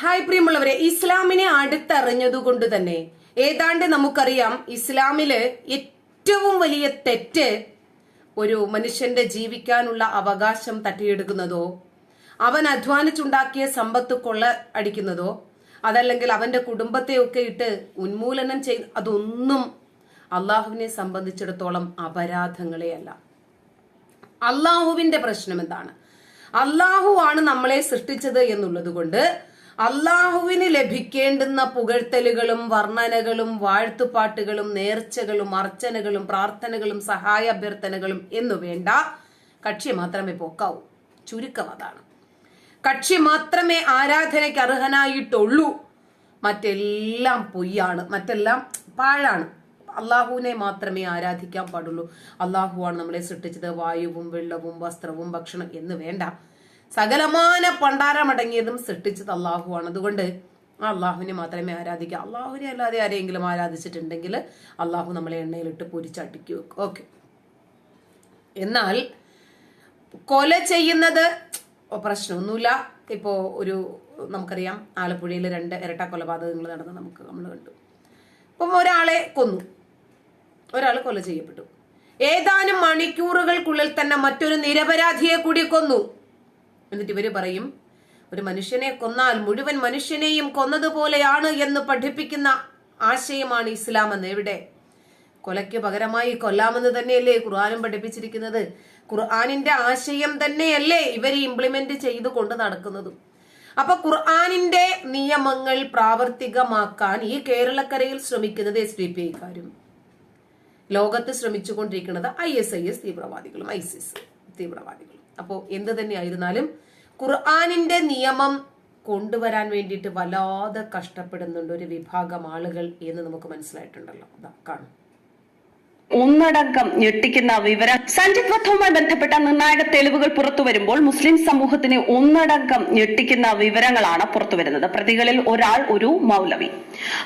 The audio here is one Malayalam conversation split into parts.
ഹായ് പ്രിയമുള്ളവരെ ഇസ്ലാമിനെ അടുത്തറിഞ്ഞതുകൊണ്ട് തന്നെ ഏതാണ്ട് നമുക്കറിയാം ഇസ്ലാമിൽ ഏറ്റവും വലിയ തെറ്റ് ഒരു മനുഷ്യന്റെ ജീവിക്കാനുള്ള അവകാശം തട്ടിയെടുക്കുന്നതോ അവൻ അധ്വാനിച്ചുണ്ടാക്കിയ സമ്പത്ത് കൊള്ള അടിക്കുന്നതോ അതല്ലെങ്കിൽ അവന്റെ കുടുംബത്തെ ഒക്കെ ഇട്ട് ഉന്മൂലനം ചെയ്ത് അതൊന്നും അള്ളാഹുവിനെ സംബന്ധിച്ചിടത്തോളം അപരാധങ്ങളെയല്ല. അള്ളാഹുവിന്റെ പ്രശ്നം എന്താണ്? അള്ളാഹു ആണ് നമ്മളെ സൃഷ്ടിച്ചത് എന്നുള്ളത് കൊണ്ട് അള്ളാഹുവിന് ലഭിക്കേണ്ടുന്ന പുകഴ്ത്തലുകളും വർണനകളും വാഴ്ത്തുപാട്ടുകളും നേർച്ചകളും അർച്ചനകളും പ്രാർത്ഥനകളും സഹായ അഭ്യർത്ഥനകളും എന്നു വേണ്ട. കക്ഷി മാത്രമേ പോക്കാവൂ. ചുരുക്കം അതാണ്. കക്ഷി മാത്രമേ ആരാധനയ്ക്ക് അർഹനായിട്ടുള്ളൂ. മറ്റെല്ലാം പൊയ്യാണ്. മറ്റെല്ലാം പാഴാണ്. അള്ളാഹുവിനെ മാത്രമേ ആരാധിക്കാൻ പാടുള്ളൂ. അള്ളാഹുവാണ് നമ്മളെ സൃഷ്ടിച്ചത്. വായുവും വെള്ളവും വസ്ത്രവും ഭക്ഷണം എന്ന് വേണ്ട. സകലമാന പണ്ടാരമടങ്ങിയതും സൃഷ്ടിച്ചത് അള്ളാഹുവാണ്. അതുകൊണ്ട് ആ അള്ളാഹുവിനെ മാത്രമേ ആരാധിക്കുക അള്ളാഹുവിനെ അല്ലാതെ ആരെങ്കിലും ആരാധിച്ചിട്ടുണ്ടെങ്കിൽ അള്ളാഹു നമ്മളെ എണ്ണയിലിട്ട് പൊരിച്ചടിക്കു ഓക്കെ. എന്നാൽ കൊല ചെയ്യുന്നത് പ്രശ്നമൊന്നുമില്ല. ഇപ്പോ ഒരു നമുക്കറിയാം ആലപ്പുഴയിൽ രണ്ട് ഇരട്ട കൊലപാതകങ്ങൾ നടന്ന് നമുക്ക് നമ്മൾ കണ്ടു. ഇപ്പം ഒരാളെ കൊന്നു. ഒരാൾ കൊല ചെയ്യപ്പെട്ടു. ഏതാനും മണിക്കൂറുകൾക്കുള്ളിൽ തന്നെ മറ്റൊരു നിരപരാധിയെ കൂടി കൊന്നു. എന്നിട്ട് ഇവർ പറയും ഒരു മനുഷ്യനെ കൊന്നാൽ മുഴുവൻ മനുഷ്യനെയും കൊന്നതുപോലെയാണ് എന്ന് പഠിപ്പിക്കുന്ന ആശയമാണ് ഇസ്ലാം എന്ന്. എവിടെ? കൊലയ്ക്ക് പകരമായി കൊല്ലാമെന്ന് തന്നെയല്ലേ ഖുർആാനും പഠിപ്പിച്ചിരിക്കുന്നത്? ഖുർആാനിന്റെ ആശയം തന്നെയല്ലേ ഇവർ ഇംപ്ലിമെന്റ് ചെയ്തു കൊണ്ട് നടക്കുന്നതും. അപ്പൊ ഖുർആാനിന്റെ നിയമങ്ങൾ പ്രാവർത്തികമാക്കാൻ ഈ കേരളക്കരയിൽ ശ്രമിക്കുന്നത് എസ് ഡി പി ഐക്കാരും. ലോകത്ത് ശ്രമിച്ചുകൊണ്ടിരിക്കുന്നത് ഐ എസ് ഐ എസ് തീവ്രവാദികളും ഐസിസ് തീവ്രവാദികളും. അപ്പോൾ എന്ത് തന്നെയായിരുന്നാലും ഖുർആാനിന്റെ നിയമം കൊണ്ടുവരാൻ വേണ്ടിയിട്ട് വല്ലാതെ കഷ്ടപ്പെടുന്നുണ്ട് ഒരു വിഭാഗം ആളുകൾ എന്ന് നമുക്ക് മനസ്സിലായിട്ടുണ്ടല്ലോ. അതാ കാണും. ഒന്നടങ്കം ഞെട്ടിക്കുന്ന വിവരം. സഞ്ജിത് വധവുമായി ബന്ധപ്പെട്ട നിർണായക തെളിവുകൾ പുറത്തു വരുമ്പോൾ മുസ്ലിം സമൂഹത്തിന് ഒന്നടങ്കം ഞെട്ടിക്കുന്ന വിവരങ്ങളാണ് പുറത്തുവരുന്നത് പ്രതികളിൽ ഒരാൾ ഒരു മൗലവി.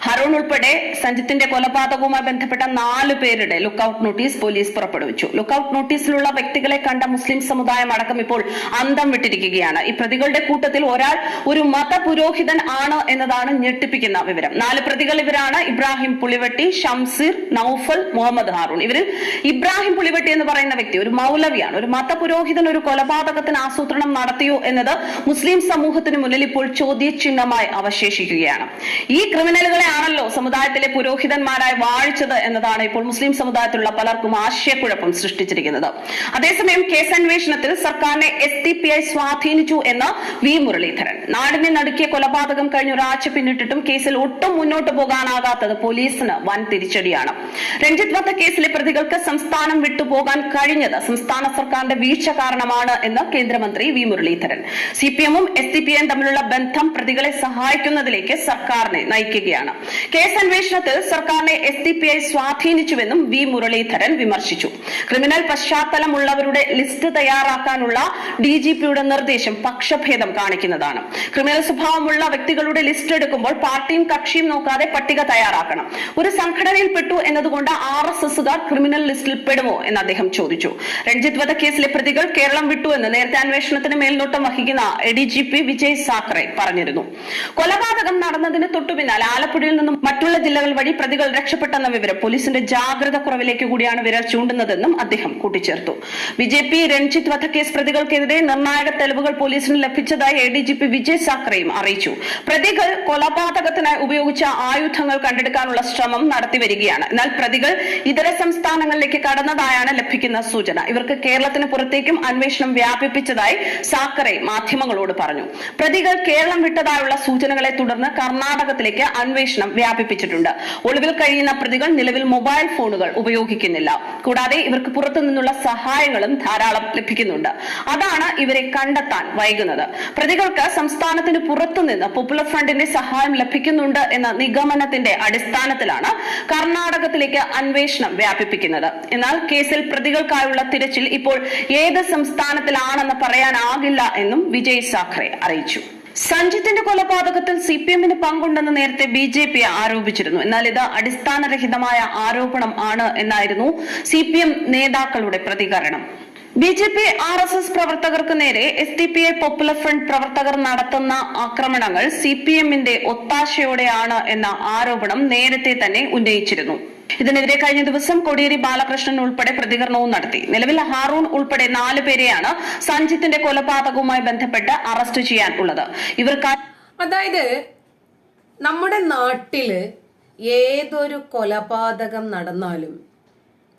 ഹറൂൺ ഉൾപ്പെടെ സഞ്ജിത്തിന്റെ കൊലപാതകവുമായി ബന്ധപ്പെട്ട നാല് പേരുടെ ലുക്കൌട്ട് നോട്ടീസ് പോലീസ് പുറപ്പെടുവിച്ചു. ലുക്കൌട്ട് നോട്ടീസിലുള്ള വ്യക്തികളെ കണ്ട മുസ്ലിം സമുദായം അടക്കം ഇപ്പോൾ അന്തം വിട്ടിരിക്കുകയാണ്. ഈ പ്രതികളുടെ കൂട്ടത്തിൽ ഒരാൾ ഒരു മതപുരോഹിതൻ ആണ് എന്നതാണ് ഞെട്ടിപ്പിക്കുന്ന വിവരം. നാല് പ്രതികൾ ഇവരാണ്. ഇബ്രാഹിം പുളിവെട്ടി ഷംസീർ നൌഫൽ മുഹമ്മദ് ഹാറൂൺ. ഇവരിൽ ഇബ്രാഹിം പുളിവെട്ടി എന്ന് പറയുന്ന വ്യക്തി ഒരു മൗലവിയാണ്. ഒരു മതപുരോഹിതൻ ഒരു കൊലപാതകത്തിന് ആസൂത്രണം നടത്തിയോ എന്നത് മുസ്ലിം സമൂഹത്തിന് മുന്നിൽ ഇപ്പോൾ ചോദ്യചിഹ്നമായി അവശേഷിക്കുകയാണ്. ഈ ക്രിമിനലുകളെ ആണല്ലോ സമുദായത്തിലെ പുരോഹിതന്മാരായി വാഴിച്ചത് എന്നതാണ് ഇപ്പോൾ മുസ്ലിം സമുദായത്തിലുള്ള പലർക്കും ആശയക്കുഴപ്പം സൃഷ്ടിച്ചിരിക്കുന്നത്. അതേസമയം കേസ് അന്വേഷണത്തിൽ സർക്കാരിനെ എസ് ഡി പി ഐ സ്വാധീനിച്ചു എന്ന് വി. മുരളീധരൻ. നാടിനെ നടുക്കിയ കൊലപാതകം കഴിഞ്ഞ ഒരാഴ്ച പിന്നിട്ടിട്ടും കേസിൽ ഒട്ടും മുന്നോട്ട് പോകാനാകാത്തത് പോലീസിന് വൻ തിരിച്ചടിയാണ് രഞ്ജിത് വധ കേസിലെ പ്രതികൾക്ക് സംസ്ഥാനം വിട്ടുപോകാൻ കഴിഞ്ഞത് സംസ്ഥാന സർക്കാരിന്റെ വീഴ്ച കാരണമാണ് എന്ന് കേന്ദ്രമന്ത്രി വി മുരളീധരൻ സി പി എമ്മും എസ് ഡി പി എം തമ്മിലുള്ള ബന്ധം പ്രതികളെ സഹായിക്കുന്നതിലേക്ക് സർക്കാരിനെ നയിക്കുകയാണ് കേസ് അന്വേഷണത്തിൽ സർക്കാരിനെ എസ് ഡി പി ഐ സ്വാധീനിച്ചുവെന്നും വി മുരളീധരൻ വിമർശിച്ചു ക്രിമിനൽ പശ്ചാത്തലമുള്ളവരുടെ ലിസ്റ്റ് തയ്യാറാക്കാനുള്ള ഡി ജി പിയുടെ നിർദ്ദേശം പക്ഷഭേദം കാണിക്കുന്നതാണ് ക്രിമിനൽ സ്വഭാവമുള്ള വ്യക്തികളുടെ ലിസ്റ്റ് എടുക്കുമ്പോൾ പാർട്ടിയും കക്ഷിയും നോക്കാതെ പട്ടിക തയ്യാറാക്കണം ഒരു സംഘടനയിൽപ്പെട്ടു എന്നതുകൊണ്ട് ആർ എസ് എസ് എസുകാർ ക്രിമിനൽ ലിസ്റ്റിൽ പെടുമോ എന്ന് അദ്ദേഹം ചോദിച്ചു. രഞ്ജിത്ത് വധക്കേസിലെ പ്രതികൾ കേരളം വിട്ടു എന്ന് നേരത്തെ അന്വേഷണത്തിന് മേൽനോട്ടം വഹിക്കുന്ന A D G P Vijay Sakhare പറഞ്ഞിരുന്നു. കൊലപാതകം നടന്നതിന് തൊട്ടു പിന്നാലെ ആലപ്പുഴയിൽ നിന്നും മറ്റുള്ള ജില്ലകൾ വഴി പ്രതികൾ രക്ഷപ്പെട്ടെന്ന വിവരം പോലീസിന്റെ ജാഗ്രത കുറവിലേക്ക് കൂടിയാണ് വിരൽ ചൂണ്ടുന്നതെന്നും അദ്ദേഹം കൂട്ടിച്ചേർത്തു. ബി ജെ പി രഞ്ജിത്ത് വധക്കേസ് പ്രതികൾക്കെതിരെ നിർണായക തെളിവുകൾ പോലീസിന് ലഭിച്ചതായി A D G P Vijay സാക്കറയും അറിയിച്ചു. പ്രതികൾ കൊലപാതകത്തിനായി ഉപയോഗിച്ച ആയുധങ്ങൾ കണ്ടെടുക്കാനുള്ള ശ്രമം നടത്തിവരികയാണ് എന്നാൽ പ്രതികൾ ഇതര സംസ്ഥാനങ്ങളിലേക്ക് കടന്നതായാണ് ലഭിക്കുന്ന സൂചന. ഇവർക്ക് കേരളത്തിന് പുറത്തേക്കും അന്വേഷണം വ്യാപിപ്പിച്ചതായി സാക്കറെ മാധ്യമങ്ങളോട് പറഞ്ഞു. പ്രതികൾ കേരളം വിട്ടതായുള്ള സൂചനകളെ തുടർന്ന് കർണാടകത്തിലേക്ക് അന്വേഷണം വ്യാപിപ്പിച്ചിട്ടുണ്ട്. ഒളിവിൽ കഴിയുന്ന പ്രതികൾ നിലവിൽ മൊബൈൽ ഫോണുകൾ ഉപയോഗിക്കുന്നില്ല. കൂടാതെ ഇവർക്ക് പുറത്തു നിന്നുള്ള സഹായങ്ങളും ധാരാളം ലഭിക്കുന്നുണ്ട്. അതാണ് ഇവരെ കണ്ടെത്താൻ വൈകുന്നത്. പ്രതികൾക്ക് സംസ്ഥാനത്തിന് പുറത്തുനിന്ന് പോപ്പുലർ ഫ്രണ്ടിന്റെ സഹായം ലഭിക്കുന്നുണ്ട് എന്ന നിഗമനത്തിന്റെ അടിസ്ഥാനത്തിലാണ് കർണാടകത്തിലേക്ക് അന്വേഷണം വ്യാപിപ്പിക്കുന്നത്. എന്നാൽ കേസിൽ പ്രതികൾക്കായുള്ള തിരച്ചിൽ ഇപ്പോൾ ഏത് സംസ്ഥാനത്തിലാണെന്ന് പറയാനാകില്ല എന്നും വിജയ് സാഖറെ അറിയിച്ചു. സഞ്ജിത്തിന്റെ കൊലപാതകത്തിൽ സി പി എമ്മിന് പങ്കുണ്ടെന്ന് നേരത്തെ ബി ജെ പി ആരോപിച്ചിരുന്നു. എന്നാൽ ഇത് അടിസ്ഥാനരഹിതമായ ആരോപണം ആണ് എന്നായിരുന്നു സി പി എം നേതാക്കളുടെ പ്രതികരണം. B J P R S S പ്രവർത്തകർക്ക് നേരെ S D P I popular front പ്രവർത്തകർ നടത്തുന്ന ആക്രമണങ്ങൾ സി പി എമ്മിന്റെ ഒത്താശയോടെയാണ് എന്ന ആരോപണം നേരത്തെ തന്നെ ഉന്നയിച്ചിരുന്നു. ഇതിനെതിരെ കഴിഞ്ഞ ദിവസം കോടിയേരി ബാലകൃഷ്ണൻ ഉൾപ്പെടെ പ്രതികരണവും നടത്തി. നിലവിൽ ഹാറൂൺ ഉൾപ്പെടെ നാല് പേരെയാണ് സഞ്ജിത്തിന്റെ കൊലപാതകവുമായി ബന്ധപ്പെട്ട് അറസ്റ്റ് ചെയ്യാൻ ഉള്ളത്. ഇവർക്ക് അതായത് നമ്മുടെ നാട്ടിൽ ഏതൊരു കൊലപാതകം നടന്നാലും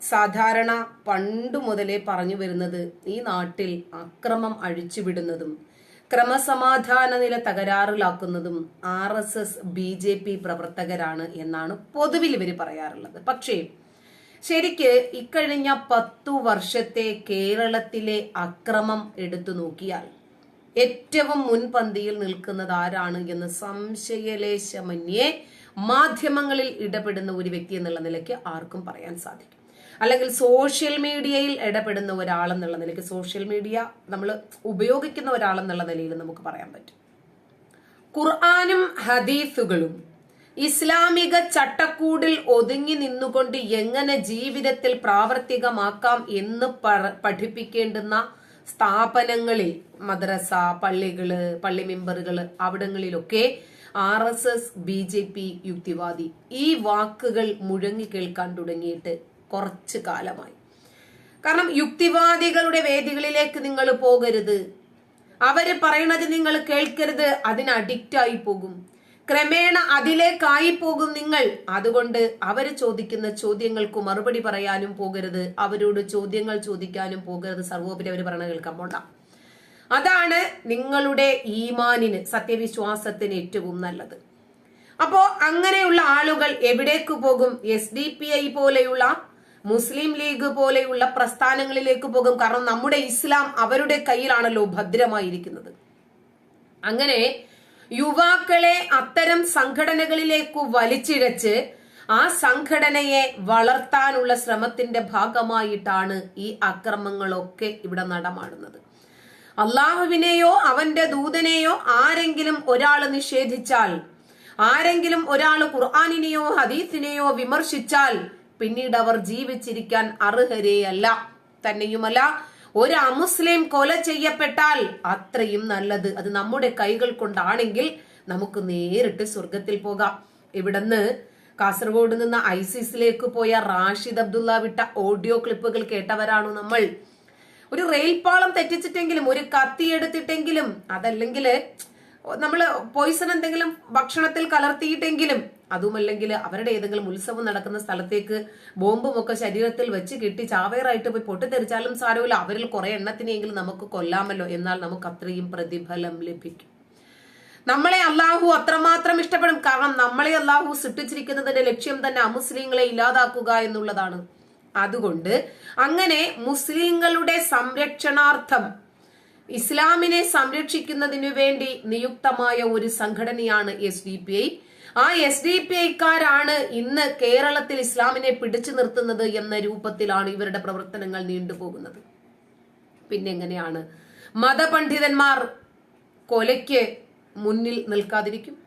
സാധാരണ പണ്ടു മുതലേ പറഞ്ഞു വരുന്നത് ഈ നാട്ടിൽ അക്രമം അഴിച്ചുവിടുന്നതും ക്രമസമാധാന നില തകരാറിലാക്കുന്നതും R S S B J P പ്രവർത്തകരാണ് എന്നാണ് പൊതുവിൽ ഇവർ പറയാറുള്ളത്. പക്ഷേ ശരിക്ക് ഇക്കഴിഞ്ഞ പത്തു വർഷത്തെ കേരളത്തിലെ അക്രമം എടുത്തു നോക്കിയാൽ ഏറ്റവും മുൻപന്തിയിൽ നിൽക്കുന്നത് ആരാണ് എന്ന് സംശയലേശമന്യേ മാധ്യമങ്ങളിൽ ഇടപെടുന്ന ഒരു വ്യക്തി എന്നുള്ള നിലയ്ക്ക് ആർക്കും പറയാൻ സാധിക്കും. അല്ലെങ്കിൽ സോഷ്യൽ മീഡിയയിൽ ഇടപെടുന്ന ഒരാളെന്നുള്ള നിലയ്ക്ക് സോഷ്യൽ മീഡിയ നമ്മൾ ഉപയോഗിക്കുന്ന ഒരാളെന്നുള്ള നിലയിൽ നമുക്ക് പറയാൻ പറ്റും. ഖുർആാനും ഹദീസുകളും ഇസ്ലാമിക ചട്ടക്കൂടിൽ ഒതുങ്ങി നിന്നുകൊണ്ട് എങ്ങനെ ജീവിതത്തിൽ പ്രാവർത്തികമാക്കാം എന്ന് പഠിപ്പിക്കേണ്ടുന്ന സ്ഥാപനങ്ങളിൽ മദ്രസ പള്ളികൾ പള്ളി മെമ്പറുകൾ അവിടങ്ങളിലൊക്കെ R S S B J P യുക്തിവാദി ഈ വാക്കുകൾ മുഴങ്ങി കേൾക്കാൻ തുടങ്ങിയിട്ട് കുറച്ചു കാലമായി. കാരണം യുക്തിവാദികളുടെ വേദികളിലേക്ക് നിങ്ങൾ പോകരുത്. അവർ പറയണത് നിങ്ങൾ കേൾക്കരുത് അതിന് അഡിക്റ്റ് ആയി പോകും. ക്രമേണ അതിലേക്കായി പോകും നിങ്ങൾ. അതുകൊണ്ട് അവർ ചോദിക്കുന്ന ചോദ്യങ്ങൾക്ക് മറുപടി പറയാനും പോകരുത്. അവരോട് ചോദ്യങ്ങൾ ചോദിക്കാനും പോകരുത്. സർവോപരി അവർ പറയണ കേൾക്കാൻ പോണ്ട. അതാണ് നിങ്ങളുടെ ഈമാനിന് സത്യവിശ്വാസത്തിന് ഏറ്റവും നല്ലത്. അപ്പോ അങ്ങനെയുള്ള ആളുകൾ എവിടേക്ക് പോകും? എസ് ഡി പി ഐ പോലെയുള്ള മുസ്ലിം ലീഗ് പോലെയുള്ള പ്രസ്ഥാനങ്ങളിലേക്ക് പോകും. കാരണം നമ്മുടെ ഇസ്ലാം അവരുടെ കയ്യിലാണല്ലോ ഭദ്രമായിരിക്കുന്നത്. അങ്ങനെ യുവാക്കളെ അത്തരം സംഘടനകളിലേക്ക് വലിച്ചിഴച്ച് ആ സംഘടനയെ വളർത്താനുള്ള ശ്രമത്തിന്റെ ഭാഗമായിട്ടാണ് ഈ അക്രമങ്ങളൊക്കെ ഇവിടെ നടമാടുന്നത്. അള്ളാഹുവിനെയോ അവന്റെ ദൂതനെയോ ആരെങ്കിലും ഒരാൾ നിഷേധിച്ചാൽ ആരെങ്കിലും ഒരാൾ ഖുർആാനിനെയോ ഹദീസിനെയോ വിമർശിച്ചാൽ പിന്നീട് അവർ ജീവിച്ചിരിക്കാൻ അർഹരെയല്ല. തന്നെയുമല്ല ഒരു അമുസ്ലിം കൊല ചെയ്യപ്പെട്ടാൽ അത്രയും നല്ലത്. അത് നമ്മുടെ കൈകൾ കൊണ്ടാണെങ്കിൽ നമുക്ക് നേരിട്ട് സ്വർഗത്തിൽ പോകാം. ഇവിടുന്ന് കാസർഗോഡ് നിന്ന് ഐസിസിലേക്ക് പോയ റാഷിദ് അബ്ദുള്ള വിട്ട ഓഡിയോ ക്ലിപ്പുകൾ കേട്ടവരാണോ നമ്മൾ? ഒരു റെയിൽപാളം തെറ്റിച്ചിട്ടെങ്കിലും ഒരു കത്തി എടുത്തിട്ടെങ്കിലും അതല്ലെങ്കിൽ നമ്മൾ പോയിസൺ എന്തെങ്കിലും ഭക്ഷണത്തിൽ കലർത്തിയിട്ടെങ്കിലും അതുമല്ലെങ്കിൽ അവരുടെ ഏതെങ്കിലും ഉത്സവം നടക്കുന്ന സ്ഥലത്തേക്ക് ബോംബും ഒക്കെ ശരീരത്തിൽ വെച്ച് കിട്ടി ചാവേറായിട്ട് പോയി പൊട്ടിത്തെറിച്ചാലും സാരമില്ല. അവരിൽ കുറെ എണ്ണത്തിനെങ്കിലും നമുക്ക് കൊല്ലാമല്ലോ എന്നാൽ നമുക്ക് അത്രയും പ്രതിഫലം ലഭിക്കും. നമ്മളെ അള്ളാഹു അത്രമാത്രം ഇഷ്ടപ്പെടും. കാരണം നമ്മളെ അള്ളാഹു സൃഷ്ടിച്ചിരിക്കുന്നതിന്റെ ലക്ഷ്യം തന്നെ അമുസ്ലിങ്ങളെ ഇല്ലാതാക്കുക എന്നുള്ളതാണ്. അതുകൊണ്ട് അങ്ങനെ മുസ്ലിങ്ങളുടെ സംരക്ഷണാർത്ഥം ഇസ്ലാമിനെ സംരക്ഷിക്കുന്നതിനു വേണ്ടി നിയുക്തമായ ഒരു സംഘടനയാണ് എസ് ഡി പി ഐ ആ എസ് ഡി പി ഐക്കാരാണ് ഇന്ന് കേരളത്തിൽ ഇസ്ലാമിനെ പിടിച്ചു നിർത്തുന്നത് എന്ന രൂപത്തിലാണ് ഇവരുടെ പ്രവർത്തനങ്ങൾ നീണ്ടുപോകുന്നത് പിന്നെ എങ്ങനെയാണ് മതപണ്ഡിതന്മാർ കൊലയ്ക്ക് മുന്നിൽ നിൽക്കാതിരിക്കും.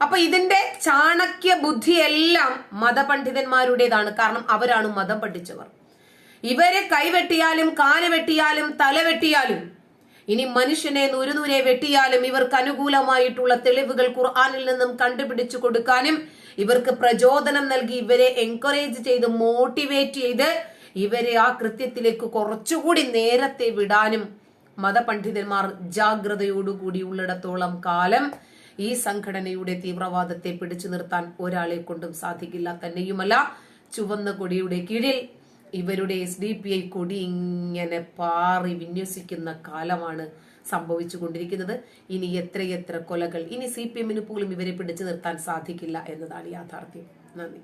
അപ്പൊ ഇതിന്റെ ചാണക്യ ബുദ്ധിയെല്ലാം മതപണ്ഡിതന്മാരുടേതാണ്. കാരണം അവരാണ് മതം പഠിച്ചവർ. ഇവരെ കൈവെട്ടിയാലും കാൽ വെട്ടിയാലും തല വെട്ടിയാലും ഇനി മനുഷ്യനെ നുരുനൂരെ വെട്ടിയാലും ഇവർക്ക് അനുകൂലമായിട്ടുള്ള തെളിവുകൾ ഖുർആാനിൽ നിന്നും കണ്ടുപിടിച്ചു കൊടുക്കാനും ഇവർക്ക് പ്രചോദനം നൽകി ഇവരെ എൻകറേജ് ചെയ്ത് മോട്ടിവേറ്റ് ചെയ്ത് ഇവരെ ആ കൃത്യത്തിലേക്ക് കുറച്ചുകൂടി നേരത്തെ വിടാനും മതപണ്ഡിതന്മാർ ജാഗ്രതയോടുകൂടി ഉള്ളിടത്തോളം കാലം ഈ സംഘടനയുടെ തീവ്രവാദത്തെ പിടിച്ചു നിർത്താൻ ഒരാളെ കൊണ്ടും സാധിക്കില്ല തന്നെയുമല്ല. ചുവന്ന കൊടിയുടെ കീഴിൽ ഇവരുടെ എസ് ഡി പി ഐ കൊടി ഇങ്ങനെ പാറി വിന്യസിക്കുന്ന കാലമാണ് സംഭവിച്ചു കൊണ്ടിരിക്കുന്നത്. ഇനി എത്രയെത്ര കൊലകൾ ഇനി സി പി എമ്മിന് പോലും ഇവരെ പിടിച്ചു നിർത്താൻ സാധിക്കില്ല എന്നതാണ് യാഥാർത്ഥ്യം. നന്ദി.